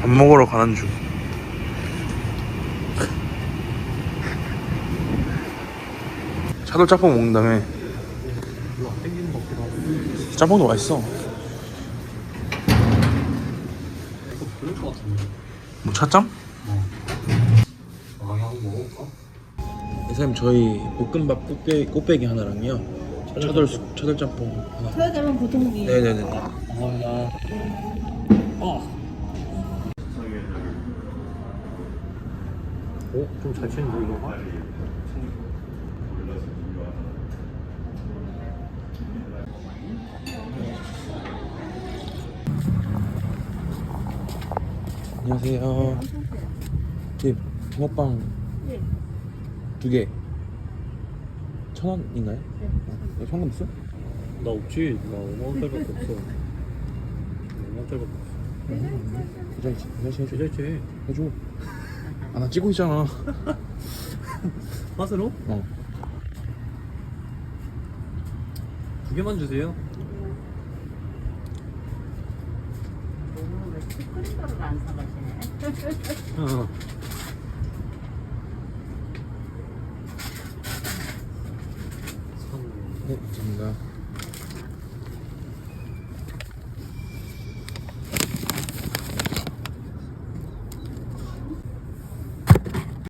밥 먹으러 가는 중. 차돌 짬뽕 먹는 다음에 짬뽕도 맛있어. 뭐 차짬? 아 한번 먹어볼까? 선생님 저희 볶음밥 꽃배, 꽃배기 하나랑요. 차돌 수- 차돌 짬뽕 하나. 소야자면 보통기. 네네네. 감사합니다 어. 어? 좀잘 치는데 이거 봐? 안녕하세요. 네, 붕어빵 네. 두 개. 천 원인가요? 네. 현금 있어? 나 없지 나 5만원짜리밖에 없어 5만원짜리밖에 없어 계좌이체, 계좌이체 해줘. 계좌이체 해줘. 아, 나 찍고 있잖아. 팥으로? 어. 두 개만 주세요 오늘 왜 스크린더를 안 사가시네? 어. 네, 감사합니다.